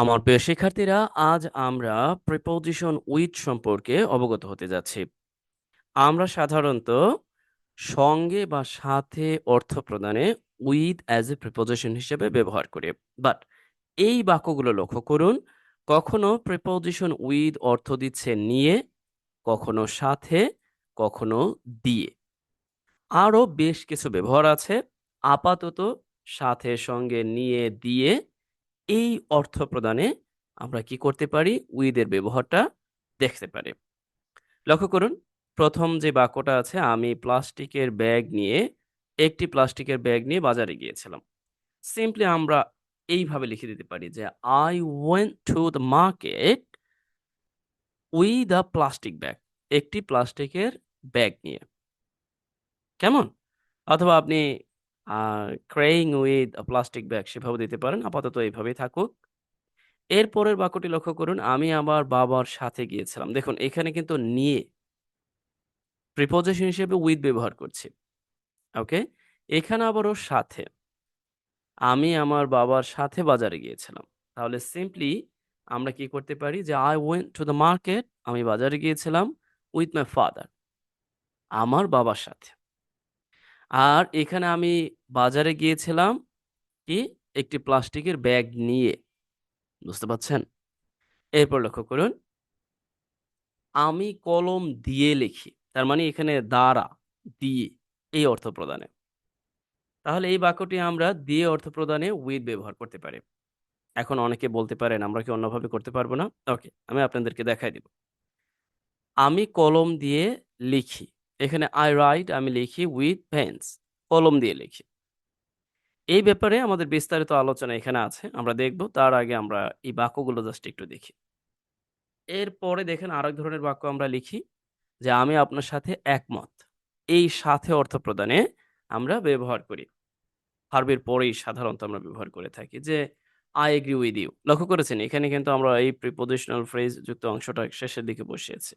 আমার প্রিয় শিক্ষার্থীরা, আজ আমরা প্রিপোজিশন উইথ সম্পর্কে অবগত হতে যাচ্ছি। আমরা সাধারণত সঙ্গে বা সাথে অর্থ প্রদানে উইথ অ্যাজ এ প্রিপোজিশন হিসেবে ব্যবহার করি। বাট এই বাক্যগুলো লক্ষ্য করুন, কখনো প্রিপোজিশন উইথ অর্থ দিচ্ছে নিয়ে, কখনো সাথে, কখনো দিয়ে। আরও বেশ কিছু ব্যবহার আছে। আপাতত সাথে, সঙ্গে, নিয়ে, দিয়ে এই অর্থ প্রদানে আমরা কি করতে পারি? উইদের ব্যবহারটা দেখতে পারি। লক্ষ্য করুন, প্রথম যে বাক্যটা আছে, আমি প্লাস্টিকের ব্যাগ নিয়ে একটি প্লাস্টিকের ব্যাগ নিয়ে বাজারে গিয়েছিলাম। সিম্পলি আমরা এইভাবে লিখে দিতে পারি যে I went to the market we the plastic bag একটি প্লাস্টিকের ব্যাগ নিয়ে। কেমন? অথবা আপনি ক্রেইং উইথ প্লাস্টিক ব্যাগ সেভাবে দিতে পারেন। আপাতত এইভাবেই থাকুক। এর পরের বাক্যটি লক্ষ্য করুন, আমি আমার বাবার সাথে গিয়েছিলাম। দেখুন, এখানে কিন্তু নিয়ে প্রিপোজিশন হিসেবে উইথ ব্যবহার করছি। ওকে? এখানে আবারও সাথে। আমি আমার বাবার সাথে বাজারে গিয়েছিলাম। তাহলে সিম্পলি আমরা কি করতে পারি যে I went to the market আমি বাজারে গিয়েছিলাম উইথ মাই ফাদার আমার বাবার সাথে। আর এখানে আমি বাজারে গিয়েছিলাম কি? একটি প্লাস্টিকের ব্যাগ নিয়ে। বুঝতে পারছেন? এরপর লক্ষ্য করুন। আমি কলম দিয়ে লিখি, তার মানে এখানে দ্বারা, দিয়ে, এই অর্থ প্রদানে। তাহলে এই বাক্যটি আমরা দিয়ে অর্থ প্রদানে উইথ ব্যবহার করতে পারি। এখন অনেকে বলতে পারেন, আমরা কি অন্যভাবে করতে পারব না? ওকে আমি আপনাদেরকে দেখাই দিব। আমি কলম দিয়ে লিখি। এখানে আই রাইট আমি লিখি উইথ পেন্স কলম দিয়ে লিখি। এই ব্যাপারে আমাদের বিস্তারিত আলোচনা এখানে আছে, আমরা দেখব, তার আগে আমরা এই বাক্যগুলো জাস্ট একটু দেখি। এরপরে দেখেন আরেক ধরনের বাক্য আমরা লিখি, যে আমি আপনার সাথে একমত, এই সাথে অর্থ প্রদানে আমরা ব্যবহার করি। ভার্বের পরেই সাধারণত আমরা ব্যবহার করে থাকি, যে আই এগ্রি উইথ ইউ লক্ষ্য করেছেন, এখানে কিন্তু আমরা এই প্রিপোজিশনাল ফ্রেজ যুক্ত অংশটা শেষের দিকে বসিয়েছি।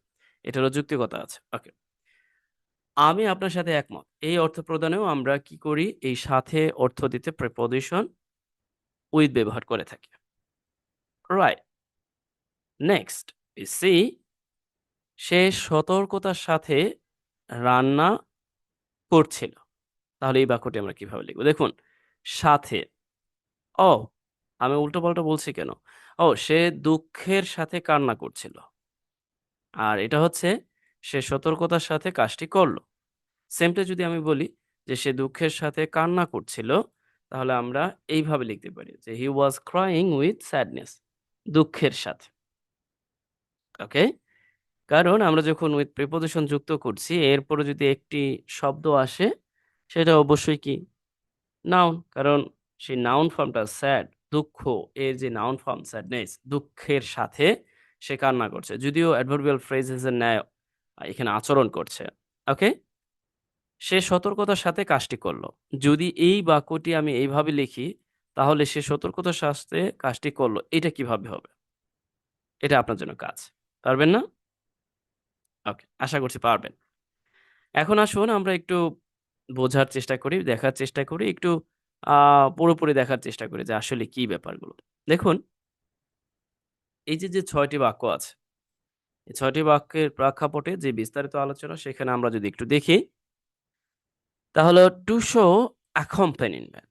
এটারও যুক্তিকতা আছে। ওকে আমি আপনার সাথে একমত। এই অর্থ প্রদানেও আমরা কি করি? এই সাথে অর্থ দিতে প্রিপোজিশন উইথ ব্যবহার করে থাকি। রাইট নেক্সট সি সে সতর্কতার সাথে রান্না করছিল। তাহলে এই বাক্যটি আমরা কীভাবে লিখব? দেখুন, সাথে। ও, আমি উল্টো পাল্টা বলছি কেন? ও, সে দুঃখের সাথে কান্না করছিল। আর এটা হচ্ছে, সে সতর্কতার সাথে কাজটি করল। সেমটা যদি আমি বলি যে সে দুঃখের সাথে কান্না করছিল, তাহলে আমরা এইভাবে লিখতে পারি যে he was crying with sadness দুঃখের সাথে। ওকে কারণ আমরা যখন উইথ প্রিপোজিশন যুক্ত করছি, এরপরে যদি একটি শব্দ আসে, সেটা অবশ্যই কি? নাউন কারণ সেই নাউন ফর্মটা স্যাড দুঃখ এর যে নাউন ফর্ম স্যাডনেস দুঃখের সাথে সে কান্না করছে। যদিও অ্যাডভার্বিয়াল ফ্রেজেসের ন্যায় এখানে আচরণ করছে। ওকে সে সতর্কতার সাথে কাজটি করল। যদি এই বাক্যটি আমি এইভাবে লিখি, তাহলে সে সতর্কতার সাথে কাজটি করল, এটা কীভাবে হবে? এটা আপনার জন্য কাজ। পারবেন না? ওকে, আশা করছি পারবেন। এখন আসুন আমরা একটু বোঝার চেষ্টা করি, দেখার চেষ্টা করি, একটু পুরোপুরি দেখার চেষ্টা করি যে আসলে কি ব্যাপারগুলো। দেখুন, এই যে যে ছয়টি বাক্য আছে, এই ছয়টি বাক্যের প্রেক্ষাপটে যে বিস্তারিত আলোচনা, সেখানে আমরা যদি একটু দেখি তাহলে টু শো অ্যাকম্পানিমেন্ট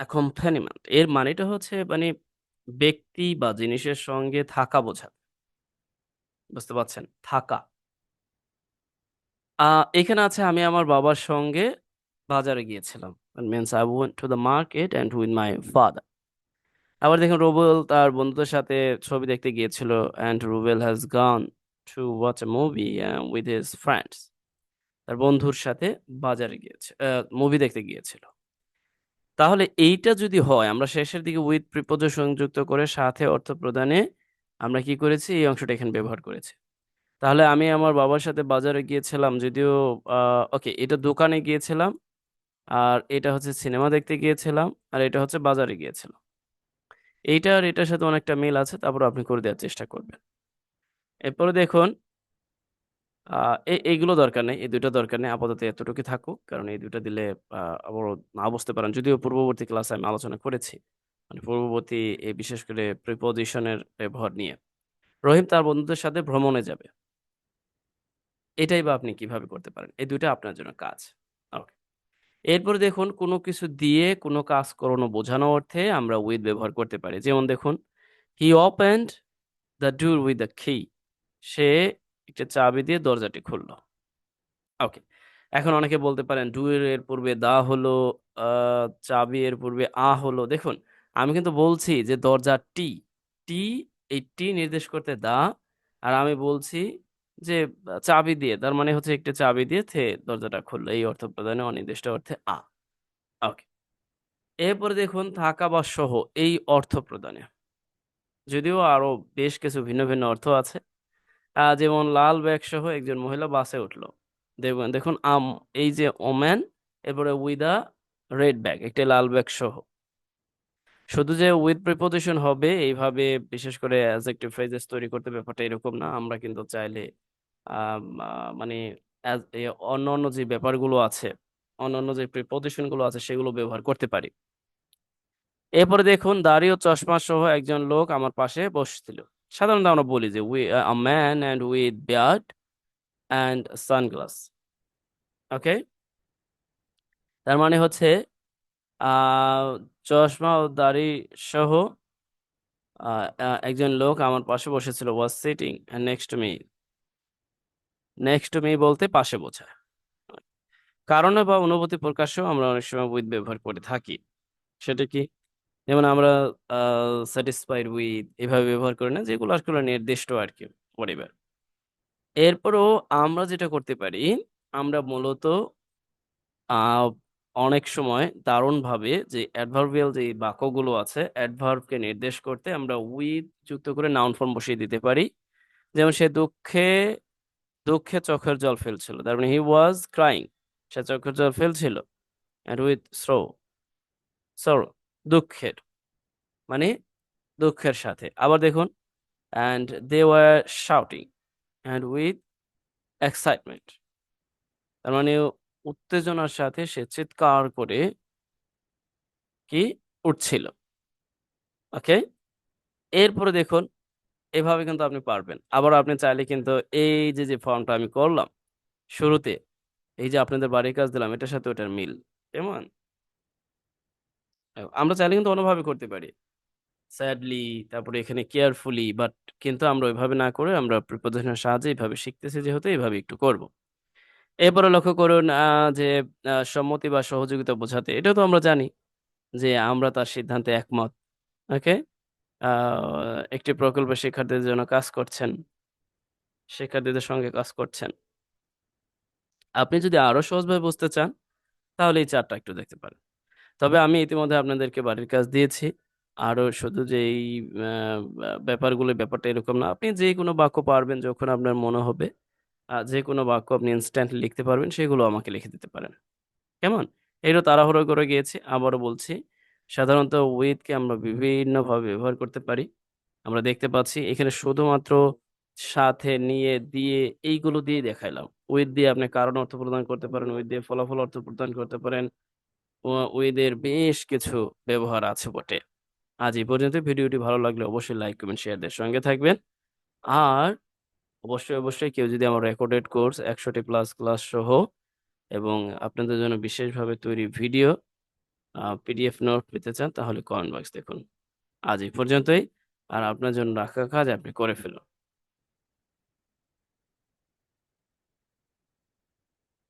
অ্যাকম্পানিমেন্ট এর মানেটা হচ্ছে মানে ব্যক্তি বা জিনিসের সঙ্গে থাকা বোঝা। বুঝতে পারছেন? থাকা। এখানে আছে আমি আমার বাবার সঙ্গে বাজারে গিয়েছিলাম। Means I went to the market and with my father আবার দেখুন রুবেল তার বন্ধুদের সাথে ছবি দেখতে গিয়েছিল and Rubel has gone to watch a movie with his friends তার বন্ধুর সাথে বাজারে গিয়েছে মুভি দেখতে গিয়েছিল। তাহলে এইটা যদি হয়, আমরা শেষের দিকে উইথ প্রিপোজিশন সংযুক্ত করে সাথে অর্থ প্রদানে আমরা কি করেছি? এই অংশটা এখানে ব্যবহার করেছি। তাহলে আমি আমার বাবার সাথে বাজারে গিয়েছিলাম যদিও ওকে এটা দোকানে গিয়েছিলাম, আর এটা হচ্ছে সিনেমা দেখতে গিয়েছিলাম, আর এটা হচ্ছে বাজারে গিয়েছিলাম। এইটা আর এটার সাথে অনেকটা মিল আছে, তারপর আপনি করে দেওয়ার চেষ্টা করবেন। এরপরে দেখুন এইগুলো দরকার নেই। এই দুটো দরকার নেই। আপাতত এতটুকু থাকুক। কারণ এই দুটো দিলে আহ আবার না বুঝতে পারেন। যদিও পূর্ববর্তী ক্লাসে আমি আলোচনা করেছি। মানে পূর্ববর্তী এই বিশেষ করে প্রিপোজিশনের ব্যবহার নিয়ে। রহিম তার বন্ধুদের সাথে ভ্রমণে যাবে। এটাই বা আপনি কীভাবে করতে পারেন? এই দুইটা আপনার জন্য কাজ। ওকে। এরপরে দেখুন, কোনো কিছু দিয়ে, কোনো কাজ করানো বোঝানো অর্থে আমরা উইথ ব্যবহার করতে পারি। যেমন দেখুন he opened the door with the key সে একটা চাবি দিয়ে দরজাটি খুললো। ওকে, এখন অনেকে বলতে পারেন ডুয়ের এর পূর্বে দা হলো চাবি এর পূর্বে আ হলো। দেখুন, আমি কিন্তু বলছি যে দরজা টি টি এই টি নির্দেশ করতে দা, আর আমি বলছি যে চাবি দিয়ে, তার মানে হচ্ছে একটা চাবি দিয়ে থে, দরজাটা খুললো, এই অর্থ প্রদানে অনির্দিষ্ট অর্থে আ। ওকে, এরপরে দেখুন, থাকা বা সহ, এই অর্থ প্রদানে। যদিও আরও বেশ কিছু ভিন্ন ভিন্ন অর্থ আছে। যেমন লাল ব্যাগ সহ একজন মহিলা বাসে উঠল। দেখুন, আম, এই যে ওম্যান, এরপরে উইথ আ রেড ব্যাগ, একটা লাল ব্যাগ সহ শুধু যে উইথ প্রিপোজিশন হবে, এইভাবে বিশেষ করে অ্যাডজেক্টিভ ফ্রেজেস তৈরি করতে ব্যাপারটা এরকম না। আমরা কিন্তু চাইলে মানে অন্য অন্য যে ব্যাপারগুলো আছে অন্য অন্য যে প্রিপোজিশনগুলো আছে, সেগুলো ব্যবহার করতে পারি। এরপরে দেখুন, দাড়ি ও চশমা সহ একজন লোক আমার পাশে বসছিল। সাধারণত আমরা বলি যে we a man and with beard and sunglass okay তার মানে হচ্ছে চশমা ও দাড়ি সহ একজন লোক আমার পাশে বসেছিল was sitting next to me next to me বলতে পাশে বোঝায় কারণে বা অনুভূতি প্রকাশেও আমরা অনেক সময় উইথ ব্যবহার করে থাকি। সেটা কি? যেমন আমরা স্যাটিসফাইড উইথ এভাবে ব্যবহার করি না, যেগুলো আসলে নির্দিষ্ট আর কি পরিবার এরপরও আমরা যেটা করতে পারি, আমরা মূলত অনেক সময় দারুণভাবে যে অ্যাডভার্বিয়াল যে বাক্যগুলো আছে অ্যাডভার্বকে নির্দেশ করতে আমরা উইথ যুক্ত করে নাউন ফর্ম বসিয়ে দিতে পারি। যেমন সে দুঃখে দুঃখে চোখের জল ফেলছিল, তার মানে হি ওয়াজ ক্রাইং সে চোখের জল ফেলছিল অ্যান্ড উইথ স্রো সরো দুঃখের মানে দুঃখের সাথে। আবার দেখুন and they were shouting and with excitement তার মানে উত্তেজনার সাথে সে চিৎকার করে কি উঠছিল। ওকে এরপরে দেখুন, এভাবে কিন্তু আপনি পারবেন। আবার আপনি চাইলে কিন্তু এই যে যে ফর্মটা আমি করলাম, শুরুতে, এই যে আপনাদের বাড়ির কাজ দিলাম, এটার সাথে ওটার মিল। কেমন? আমরা চাইলে কিন্তু অন্যভাবে করতে পারি। স্যাডলি তারপরে এখানে কেয়ারফুলি বাট কিন্তু আমরা ওইভাবে না করে আমরা প্রিপোজিশনের সাহায্যে এইভাবে শিখতেছি, যেহেতু এইভাবে একটু করব। এরপরে লক্ষ্য করুন যে সম্মতি বা সহযোগিতা বোঝাতে এটা তো আমরা জানি যে, আমরা তার সিদ্ধান্তে একমত ওকে একটি প্রকল্পে শিক্ষার্থীদের জন্য কাজ করছেন, শিক্ষার্থীদের সঙ্গে কাজ করছেন। আপনি যদি আরও সহজভাবে বুঝতে চান, তাহলে এই চারটা একটু দেখতে পারেন। তবে আমি ইতিমধ্যে আপনাদেরকে বাড়ির কাজ দিয়েছি। আরও শুধু যে এই ব্যাপারগুলো, ব্যাপারটা এরকম না। আপনি যে কোনো বাক্য পারবেন যখন আপনার মনে হবে। যে কোনো বাক্য আপনি ইনস্ট্যান্টলি লিখতে পারবেন, সেগুলো আমাকে লিখে দিতে পারেন। কেমন? এটা তাড়াহুড়ো করে গিয়েছি। আবারও বলছি, সাধারণত উইথকে আমরা বিভিন্নভাবে ব্যবহার করতে পারি। আমরা দেখতে পাচ্ছি, এখানে শুধুমাত্র সাথে নিয়ে, দিয়ে, এইগুলো দিয়ে দেখাইলাম। উইথ দিয়ে আপনি কারণ অর্থ প্রদান করতে পারেন উইথ দিয়ে ফলাফল অর্থ প্রদান করতে পারেন। এর বেশ কিছু ব্যবহার আছে বটে। আজ এই পর্যন্ত। ভিডিওটি ভালো লাগলে অবশ্যই লাইক, কমেন্ট শেয়ারদের সঙ্গে থাকবেন। আর অবশ্যই অবশ্যই কেউ যদি আমার রেকর্ডেড কোর্স একশোটি প্লাস ক্লাস সহ এবং আপনাদের জন্য বিশেষভাবে তৈরি ভিডিও পিডিএফ নোট পেতে চান, তাহলে কমেন্ট বক্স দেখুন। আজ এই পর্যন্তই। আর আপনার জন্য রাখা কাজ আপনি করে ফেলুন।